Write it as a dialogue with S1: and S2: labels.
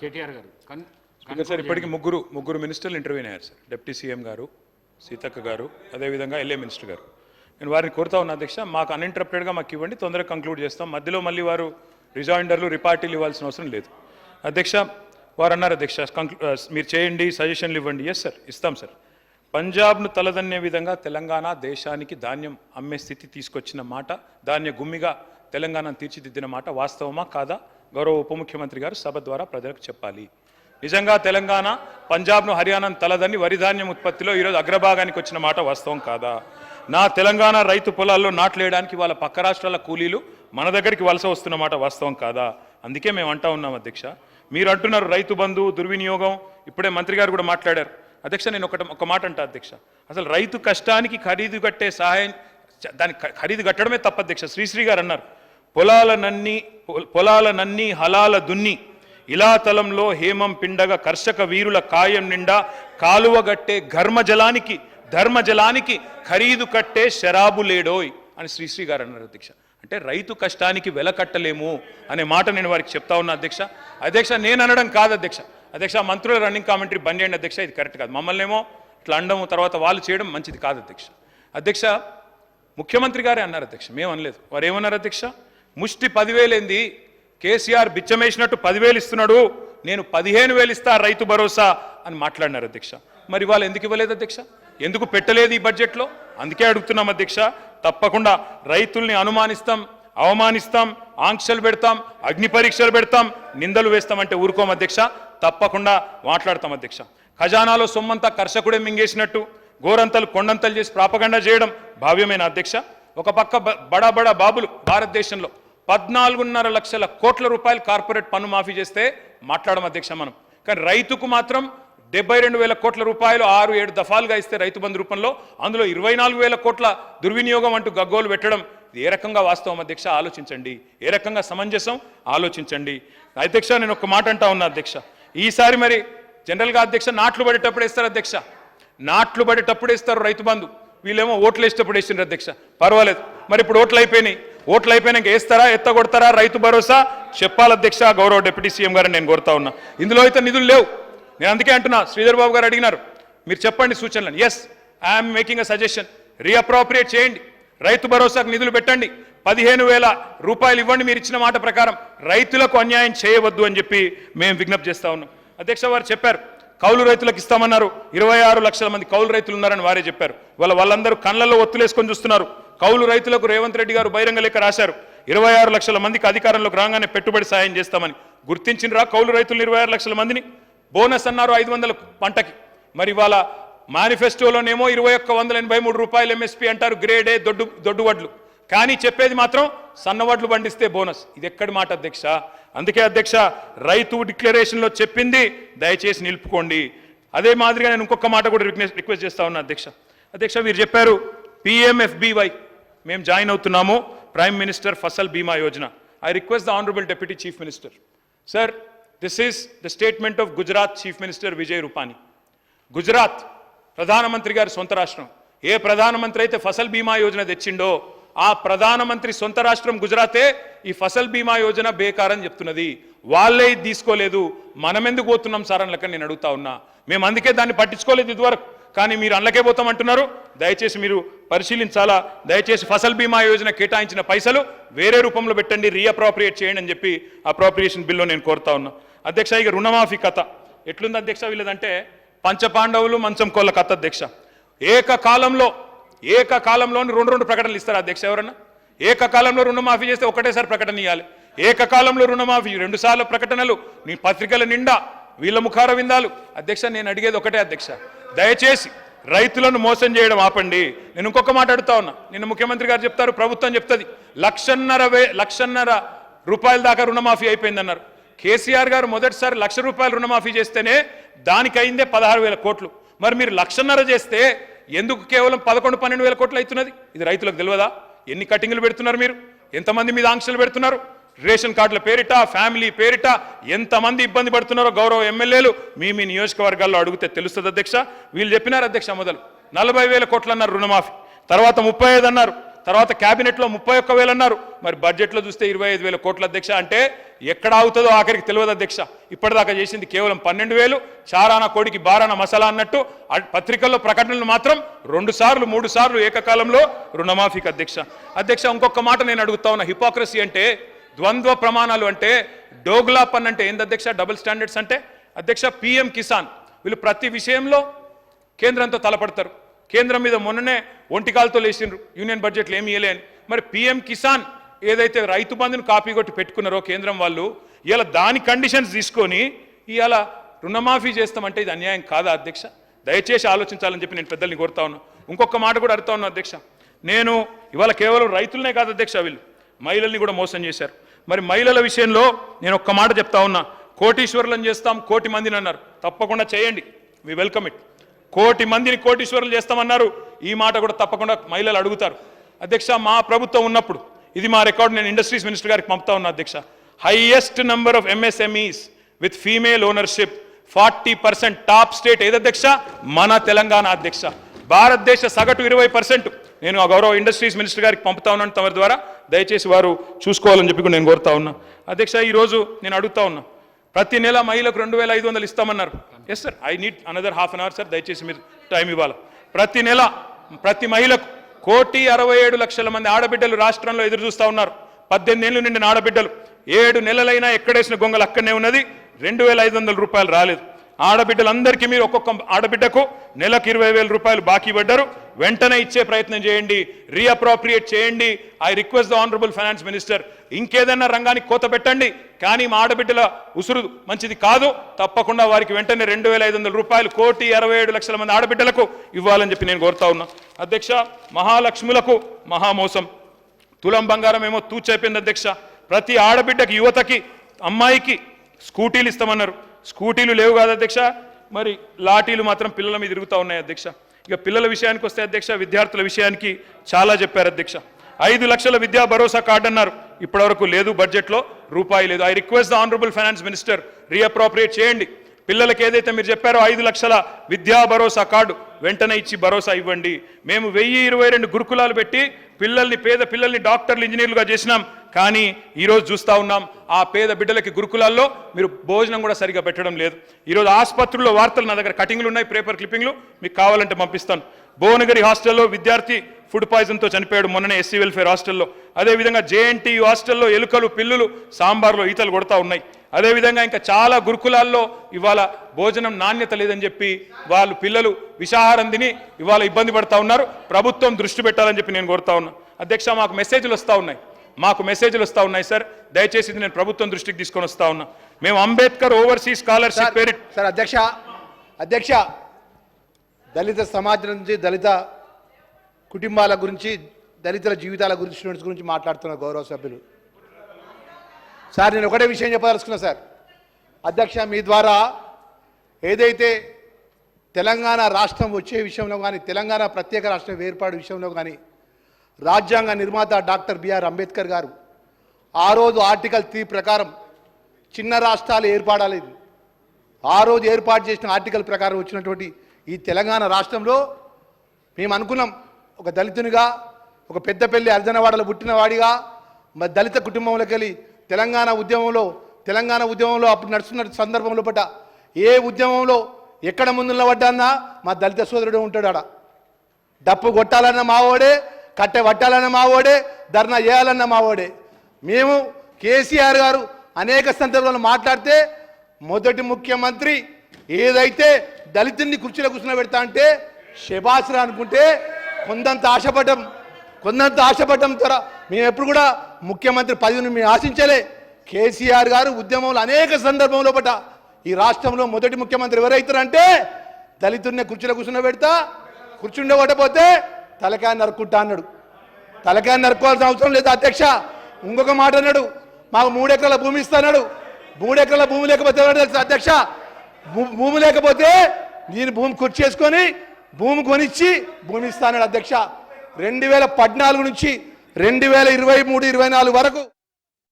S1: కేటీఆర్ గారు.
S2: Speaker sir ఇప్పటికి ముగ్గురు ముగ్గురు మినిస్టర్లు ఇంటర్వ్యూ అయ్యారు సార్. డిప్యూటీ సీఎం గారు సీతక్క గారు అదేవిధంగా ఎల్ఏ మినిస్టర్ గారు. నేను వారిని కోరుతా ఉన్నా అధ్యక్ష మాకు అన్ఇంటరప్టెడ్గా మాకు ఇవ్వండి తొందరగా కంక్లూడ్ చేస్తాం. మధ్యలో మళ్ళీ వారు రిజాయిండర్లు రిపార్టీలు ఇవ్వాల్సిన అవసరం లేదు. అధ్యక్ష వారు అన్నారు అధ్యక్ష మీరు చేయండి సజెషన్లు ఇవ్వండి. ఎస్ సార్ ఇస్తాం సార్ పంజాబ్ను తలదన్నే విధంగా తెలంగాణ దేశానికి ధాన్యం అమ్మే స్థితి తీసుకొచ్చిన మాట ధాన్య గుమ్మిగా తెలంగాణను తీర్చిదిద్దిన మాట వాస్తవమా కాదా? గౌరవ ఉప ముఖ్యమంత్రి గారు సభ ద్వారా ప్రజలకు చెప్పాలి. నిజంగా తెలంగాణ పంజాబ్ను హర్యానాను తలదని వరిధాన్యం ఉత్పత్తిలో ఈరోజు అగ్రభాగానికి వచ్చిన మాట వాస్తవం కాదా? నా తెలంగాణ రైతు పొలాల్లో నాట్లేయడానికి వాళ్ళ పక్క రాష్ట్రాల కూలీలు మన దగ్గరికి వలస వస్తున్న మాట వాస్తవం కాదా? అందుకే మేము అంటా ఉన్నాం అధ్యక్ష. మీరు అంటున్నారు రైతు బంధు దుర్వినియోగం. ఇప్పుడే మంత్రి గారు కూడా మాట్లాడారు. అధ్యక్ష నేను ఒకటి ఒక మాట అంటా అధ్యక్ష. అసలు రైతు కష్టానికి ఖరీదు కట్టే సహాయం దానికి ఖరీదు కట్టడమే తప్ప అధ్యక్ష. శ్రీశ్రీ గారు అన్నారు. పొలాలనన్నీ పొలాలనన్నీ హలాల దున్ని ఇలాతలంలో హేమం పిండగ కర్షక వీరుల కాయం నిండా కాలువగట్టే ఘర్మజలానికి ధర్మజలానికి ఖరీదు కట్టే శరాబు లేడోయ్ అని శ్రీశ్రీ గారు అన్నారు అధ్యక్ష. అంటే రైతు కష్టానికి వెల కట్టలేము అనే మాట నేను వారికి చెప్తా ఉన్నా అధ్యక్ష. అధ్యక్ష నేను అనడం కాదు అధ్యక్ష. అధ్యక్ష మంత్రుల రన్నింగ్ కామెంటరీ బంద్ చేయండి అధ్యక్ష ఇది కరెక్ట్ కాదు. మమ్మల్ని ఏమో ఇట్లా అండము తర్వాత వాళ్ళు చేయడం మంచిది కాదు అధ్యక్ష. అధ్యక్ష ముఖ్యమంత్రి గారే అన్నారు అధ్యక్ష. మేము అనలేదు. వారు ఏమన్నారు అధ్యక్ష? ముష్టి పదివేలేంది? కేసీఆర్ బిచ్చమేసినట్టు పదివేలు ఇస్తున్నాడు. నేను పదిహేను వేలు ఇస్తా రైతు భరోసా అని మాట్లాడినారు అధ్యక్ష. మరి వాళ్ళు ఎందుకు ఇవ్వలేదు అధ్యక్ష? ఎందుకు పెట్టలేదు ఈ బడ్జెట్లో? అందుకే అడుగుతున్నాం అధ్యక్ష. తప్పకుండా రైతుల్ని అనుమానిస్తాం అవమానిస్తాం ఆంక్షలు పెడతాం అగ్ని పరీక్షలు పెడతాం నిందలు వేస్తామంటే ఊరుకోం అధ్యక్ష. తప్పకుండా మాట్లాడతాం అధ్యక్ష. ఖజానాలో సొమ్మంతా కర్షకుడే మింగేసినట్టు గోరంతలు కొండంతలు చేసి ప్రాపగండా చేయడం భావ్యమైన అధ్యక్ష? ఒక పక్క బడా బడా బాబులు భారతదేశంలో. పద్నాలుగున్నర లక్షల కోట్ల రూపాయలు కార్పొరేట్ పన్ను మాఫీ చేస్తే మాట్లాడడం అధ్యక్ష మనం. కానీ రైతుకు మాత్రం డెబ్బై రెండు వేల కోట్ల రూపాయలు ఆరు ఏడు దఫాలుగా ఇస్తే రైతు బంధు రూపంలో అందులో ఇరవై నాలుగు వేల కోట్ల దుర్వినియోగం అంటూ గగ్గోలు పెట్టడం ఏ రకంగా వాస్తవం అధ్యక్ష? ఆలోచించండి. ఏ రకంగా సమంజసం? ఆలోచించండి. అధ్యక్ష నేను ఒక మాట అంటా ఉన్నా అధ్యక్ష. ఈసారి మరి జనరల్గా అధ్యక్ష నాట్లు పడేటప్పుడు వేస్తారు అధ్యక్ష. నాట్లు పడేటప్పుడు వేస్తారు రైతు బంధు. వీళ్ళేమో ఓట్లు వేసేటప్పుడు వేసిండ్రు అధ్యక్ష. పర్వాలేదు. మరి ఇప్పుడు ఓట్లు అయిపోయినాయి. ఓట్లు అయిపోయినాక వేస్తారా ఎత్తగొడతారా రైతు భరోసా? చెప్పాలి అధ్యక్ష గౌరవ డిప్యూటీ సీఎం గారిని నేను కోరుతా ఉన్నా. ఇందులో అయితే నిధులు లేవు. నేను అందుకే అంటున్నా శ్రీధర్ బాబు గారు అడిగినారు. మీరు చెప్పండి సూచనలను. Yes I'm making a suggestion reappropriate చేయండి. రైతు భరోసాకు నిధులు పెట్టండి. పదిహేను వేల రూపాయలు ఇవ్వండి మీరు ఇచ్చిన మాట ప్రకారం. రైతులకు అన్యాయం చేయవద్దు అని చెప్పి మేము విజ్ఞప్తి చేస్తా ఉన్నాం. అధ్యక్ష వారు చెప్పారు కౌలు రైతులకు ఇస్తామన్నారు. ఇరవై ఆరు లక్షల మంది కౌలు రైతులు ఉన్నారని వారే చెప్పారు. వాళ్ళ వాళ్ళందరూ కళ్ళల్లో ఒత్తులేసుకొని చూస్తున్నారు. కౌలు రైతులకు రేవంత్ రెడ్డి గారు బహిరంగ లేఖ రాశారు. ఇరవై ఆరు లక్షల మందికి అధికారంలోకి రాగానే పెట్టుబడి సాయం చేస్తామని గుర్తించినరా కౌలు రైతులు ఇరవై ఆరు లక్షల మందిని? బోనస్ అన్నారు ఐదు వందల పంటకి. మరి ఇవాళ మేనిఫెస్టోలోనేమో ఇరవై ఒక్క వందల ఎనభై మూడు రూపాయలు ఎంఎస్పీ అంటారు గ్రేడే దొడ్డు దొడ్డు వడ్లు కానీ చెప్పేది మాత్రం సన్నవడ్లు పండిస్తే బోనస్. ఇది ఎక్కడి మాట అధ్యక్ష? అందుకే అధ్యక్ష రైతు డిక్లరేషన్లో చెప్పింది దయచేసి నిలుపుకోండి. అదే మాదిరిగా నేను ఇంకొక మాట కూడా రిక్వెస్ట్ రిక్వెస్ట్ చేస్తా ఉన్నా అధ్యక్ష. అధ్యక్ష మీరు చెప్పారు పిఎంఎఫ్బివై మేము జాయిన్ అవుతున్నాము prime minister Fasal Bima Yojana I request the honourable deputy chief minister sir this is the statement of Gujarat chief minister Vijay Rupani Gujarat ప్రధానమంత్రి గారి సొంత రాష్ట్రం ఏ ప్రధానమంత్రి అయితే ఫసల్ బీమా యోజన తెచ్చిండో ఆ ప్రధానమంత్రి సొంత రాష్ట్రం గుజరాతే ఈ ఫసల్ బీమా యోజన బేకారని చెప్తున్నది. వాళ్ళే తీసుకోలేదు. మనమెందుకు పోతున్నాం సార్ అని లెక్క నేను అడుగుతా ఉన్నా. మేము అందుకే దాన్ని పట్టించుకోలేదు ఇదివరకు. కానీ మీరు అందులోకే పోతామంటున్నారు. దయచేసి మీరు పరిశీలించాలా? దయచేసి ఫసల్ బీమా యోజన కేటాయించిన పైసలు వేరే రూపంలో పెట్టండి రీఅప్రోప్రియేట్ చేయండి అని చెప్పి అప్రోప్రియేషన్ బిల్లో నేను కోరుతా ఉన్నా. అధ్యక్ష ఇక రుణమాఫీ కథ. ఎట్లుంది అధ్యక్ష వీళ్ళదంటే పంచపాండవులు మంచం కోళ్ళ కథ అధ్యక్ష. ఏకకాలంలో ఏకకాలంలోని రెండు రెండు ప్రకటనలు ఇస్తారు అధ్యక్ష ఎవరన్నా? ఏకకాలంలో రుణమాఫీ చేస్తే ఒకటేసారి ప్రకటన ఇవ్వాలి ఏకకాలంలో రుణమాఫీ రెండు సార్లు ప్రకటనలు నీ పత్రికల నిండా వీళ్ళ ముఖార విందాలు. అధ్యక్ష నేను అడిగేది ఒకటే అధ్యక్ష. దయచేసి రైతులను మోసం చేయడం ఆపండి. నేను ఇంకొక మాట అడుగుతా ఉన్నా. నిన్న ముఖ్యమంత్రి గారు చెప్తారు ప్రభుత్వం చెప్తుంది లక్షన్నర వే లక్షన్నర రూపాయల దాకా రుణమాఫీ అయిపోయిందన్నారు. కేసీఆర్ గారు మొదటిసారి లక్ష రూపాయలు రుణమాఫీ చేస్తేనే దానికి అయిందే పదహారు వేల కోట్లు. మరి మీరు లక్షన్నర చేస్తే ఎందుకు కేవలం పదకొండు పన్నెండు వేల కోట్లు అవుతున్నది? ఇది రైతులకు తెలియదా? ఎన్ని కటింగ్లు పెడుతున్నారు మీరు? ఎంతమంది మీద ఆంక్షలు పెడుతున్నారు? రేషన్ కార్డుల పేరిట ఫ్యామిలీ పేరిట ఎంతమంది ఇబ్బంది పడుతున్నారో గౌరవ ఎమ్మెల్యేలు మీ మీ నియోజకవర్గాల్లో అడిగితే తెలుస్తుంది అధ్యక్ష. వీళ్ళు చెప్పినారు అధ్యక్ష మొదలు. నలభై వేల కోట్లు అన్నారు రుణమాఫీ. తర్వాత ముప్పై ఐదు అన్నారు. తర్వాత క్యాబినెట్లో ముప్పై ఒక్క వేలు అన్నారు. మరి బడ్జెట్లో చూస్తే ఇరవై ఐదు వేల కోట్ల అధ్యక్ష అంటే ఎక్కడ అవుతుందో ఆఖరికి తెలియదు అధ్యక్ష. ఇప్పటిదాకా చేసింది కేవలం పన్నెండు వేలు. చారాన కోడికి బారాన మసాలా అన్నట్టు పత్రికల్లో ప్రకటనలు మాత్రం రెండు సార్లు మూడు సార్లు ఏకకాలంలో రుణమాఫీకి అధ్యక్ష. అధ్యక్ష ఇంకొక మాట నేను అడుగుతా ఉన్న. హిపోక్రసీ అంటే ద్వంద్వ ప్రమాణాలు అంటే డోగ్లా పన్ అంటే ఏంది అధ్యక్ష? డబుల్ స్టాండర్డ్స్ అంటే? అధ్యక్ష పిఎం కిసాన్. వీళ్ళు ప్రతి విషయంలో కేంద్రంతో తలపడతారు. కేంద్రం మీద మొన్ననే ఒంటికాలతో లేచిండ్రు. యూనియన్ బడ్జెట్లు ఏమి ఇవ్వలేని మరి పిఎం కిసాన్ ఏదైతే రైతు బంధుని కాపీ కొట్టి పెట్టుకున్నారో కేంద్రం వాళ్ళు ఇలా దాని కండిషన్స్ తీసుకొని ఇలా రుణమాఫీ చేస్తామంటే ఇది అన్యాయం కాదా అధ్యక్ష? దయచేసి ఆలోచించాలని చెప్పి నేను పెద్దల్ని కోరుతా ఉన్నా. ఇంకొక మాట కూడా అడుగుతా ఉన్నా అధ్యక్ష. నేను ఇవాళ కేవలం రైతులనే కాదు అధ్యక్ష వీళ్ళు. మహిళల్ని కూడా మోసం చేశారు. మరి మహిళల విషయంలో నేను ఒక్క మాట చెప్తా ఉన్నా. కోటీశ్వరులను చేస్తాం కోటి మందిని అన్నారు. తప్పకుండా చేయండి. వి వెల్కమ్ ఇట్ కోటి మందిని కోటీశ్వరులు చేస్తామన్నారు. ఈ మాట కూడా తప్పకుండా మహిళలు అడుగుతారు. అధ్యక్ష మా ప్రభుత్వం ఉన్నప్పుడు ఇది మా రికార్డు నేను ఇండస్ట్రీస్ మినిస్టర్ గారికి పంపుతా ఉన్నా అధ్యక్ష. Highest number of MSMEs with female ownership forty percent top state ఏదధ్యక్ష అధ్యక్ష? మన తెలంగాణ అధ్యక్ష. భారతదేశ సగటు ఇరవై పర్సెంట్ నేను గౌరవ ఇండస్ట్రీస్ మినిస్టర్ గారికి పంపుతా ఉన్నాను తమ ద్వారా. దయచేసి వారు చూసుకోవాలని చెప్పి నేను కోరుతా ఉన్నా. అధ్యక్ష ఈరోజు నేను అడుగుతా ఉన్నా. ప్రతి నెల మహిళకు రెండు వేల ఐదు వందలు ఇస్తామన్నారు. Yes sir I need another half an hour sir దయచేసి మీరు టైం ఇవ్వాలి? ప్రతి నెల ప్రతి మహిళకు కోటి అరవై ఏడు లక్షల మంది ఆడబిడ్డలు రాష్ట్రంలో ఎదురు చూస్తూ ఉన్నారు. పద్దెనిమిది ఏళ్ళు నిండిన ఆడబిడ్డలు. ఏడు నెలలైనా ఎక్కడేసిన గొంగలు అక్కడనే ఉన్నది. రెండు వేల ఐదు వందల రూపాయలు రాలేదు. ఆడబిడ్డలందరికీ మీరు ఒక్కొక్క ఆడబిడ్డకు నెలకు ఇరవై వేల రూపాయలు బాకీ పడ్డారు. వెంటనే ఇచ్చే ప్రయత్నం చేయండి. రీఅప్రోప్రియేట్ చేయండి. I request the honourable finance minister ఇంకేదైనా రంగానికి కోత పెట్టండి. కానీ మా ఆడబిడ్డల ఉసురు మంచిది కాదు. తప్పకుండా వారికి వెంటనే రెండు వేల ఐదు వందల రూపాయలు కోటి అరవై ఏడు లక్షల మంది ఆడబిడ్డలకు ఇవ్వాలని చెప్పి నేను కోరుతా ఉన్నా. అధ్యక్ష మహాలక్ష్ములకు మహామోసం. తులం బంగారం ఏమో తూచైపోయింది అధ్యక్ష. ప్రతి ఆడబిడ్డకి యువతకి అమ్మాయికి స్కూటీలు ఇస్తామన్నారు. స్కూటీలు లేవు కాదు అధ్యక్ష. మరి లాఠీలు మాత్రం పిల్లల మీద తిరుగుతూ ఉన్నాయి అధ్యక్ష. ఇక పిల్లల విషయానికి వస్తే అధ్యక్ష విద్యార్థుల విషయానికి చాలా చెప్పారు అధ్యక్ష. ఐదు లక్షల విద్యా భరోసా కార్డు అన్నారు. ఇప్పటివరకు లేదు బడ్జెట్లో రూపాయి లేదు. I request the honourable finance minister reappropriate చేయండి. పిల్లలకి ఏదైతే మీరు చెప్పారో ఐదు లక్షల విద్యా భరోసా కార్డు వెంటనే ఇచ్చి భరోసా ఇవ్వండి. మేము వెయ్యి ఇరవై రెండు గురుకులాలు పెట్టి పిల్లల్ని పేద పిల్లల్ని డాక్టర్లు ఇంజనీర్లుగా చేసినాం. కానీ ఈరోజు చూస్తా ఉన్నాం ఆ పేద బిడ్డలకి గురుకులాల్లో మీరు భోజనం కూడా సరిగా పెట్టడం లేదు. ఈరోజు ఆసుపత్రుల్లో వార్తలు నా దగ్గర కటింగ్లు ఉన్నాయి పేపర్ క్లిప్పింగ్లు మీకు కావాలంటే పంపిస్తాను. భువనగిరి హాస్టల్లో విద్యార్థి ఫుడ్ పాయిజన్తో చనిపోయాడు మొన్ననే ఎస్సీ వెల్ఫేర్ హాస్టల్లో. అదేవిధంగా జేఎన్టీ హాస్టల్లో ఎలుకలు పిల్లులు సాంబార్లో ఈతలు కొడతా ఉన్నాయి. అదేవిధంగా ఇంకా చాలా గురుకులాల్లో ఇవాళ భోజనం నాణ్యత లేదని చెప్పి వాళ్ళు పిల్లలు విషాహారం తిని ఇవాళ ఇబ్బంది పడతా ఉన్నారు. ప్రభుత్వం దృష్టి పెట్టాలని చెప్పి నేను కోరుతా ఉన్నా. అధ్యక్ష మాకు మెసేజ్లు వస్తూ ఉన్నాయి. మాకు మెసేజ్లు వస్తూ ఉన్నాయి సార్. దయచేసి ఇది నేను ప్రభుత్వం దృష్టికి తీసుకొని వస్తా ఉన్నా. మేము అంబేద్కర్ ఓవర్సీస్ స్కాలర్షిప్ పేరిట
S1: సార్ అధ్యక్ష అధ్యక్ష దళిత సమాజం నుంచి దళిత కుటుంబాల గురించి దళితుల జీవితాల గురించి స్టూడెంట్స్ గురించి మాట్లాడుతున్న గౌరవ సభ్యులు. సార్ నేను ఒకటే విషయం చెప్పదలుచుకున్నా సార్. అధ్యక్ష మీ ద్వారా ఏదైతే తెలంగాణ రాష్ట్రం వచ్చే విషయంలో కానీ తెలంగాణ ప్రత్యేక రాష్ట్రం ఏర్పాటు విషయంలో కానీ రాజ్యాంగ నిర్మాత డాక్టర్ బిఆర్ అంబేద్కర్ గారు ఆ రోజు ఆర్టికల్ త్రీ ప్రకారం చిన్న రాష్ట్రాలు ఏర్పడలేదు. ఆ రోజు ఏర్పాటు చేసిన ఆర్టికల్ ప్రకారం వచ్చినటువంటి ఈ తెలంగాణ రాష్ట్రంలో మేము అనుకున్నాం ఒక దళితునిగా ఒక పెద్దపల్లి అర్జనవాడలో పుట్టినవాడిగా మరి దళిత కుటుంబంలోకి వెళ్ళి తెలంగాణ ఉద్యమంలో తెలంగాణ ఉద్యమంలో అప్పుడు నడుస్తున్న సందర్భంలో పట ఏ ఉద్యమంలో ఎక్కడ ముందు నిలబడ్డాన్నా మా దళిత సోదరుడు ఉంటాడు ఆడ. డప్పు కొట్టాలన్న మావోడే కట్టె పట్టాలన్న మావోడే ధర్నా చేయాలన్న మావోడే మేము కేసీఆర్ గారు అనేక సందర్భాలు మాట్లాడితే మొదటి ముఖ్యమంత్రి ఏదైతే దళితుల్ని కుర్చీలో కూర్చుని పెడతా అంటే శబాసురా అనుకుంటే కొందంత ఆశపడ్డం కొందంత ఆశపడ్డం ద్వారా మేము ఎప్పుడు కూడా ముఖ్యమంత్రి పదవిని మేము ఆశించలే. కేసీఆర్ గారు ఉద్యమంలో అనేక సందర్భంలో పట ఈ రాష్ట్రంలో మొదటి ముఖ్యమంత్రి ఎవరైతారంటే దళితుడిని కుర్చీలో కూర్చుని పెడతా కూర్చుండబట్టపోతే తలకాయ నరుక్కుంటా అన్నాడు. తలకాయ నరుక్కోవాల్సిన అవసరం లేదు అధ్యక్ష. ఇంకొక మాట అన్నాడు మాకు మూడెకరాల భూమి ఇస్తాడు మూడెకరాల భూమి లేకపోతే తెలుసు అధ్యక్ష? భూ- భూమి లేకపోతే నేను భూమి కుర్చీ చేసుకొని భూమి కొనిచ్చి భూమి ఇస్తాడు అధ్యక్ష. రెండు వేల పద్నాలుగు నుంచి రెండు వేల ఇరవై మూడు ఇరవై నాలుగు వరకు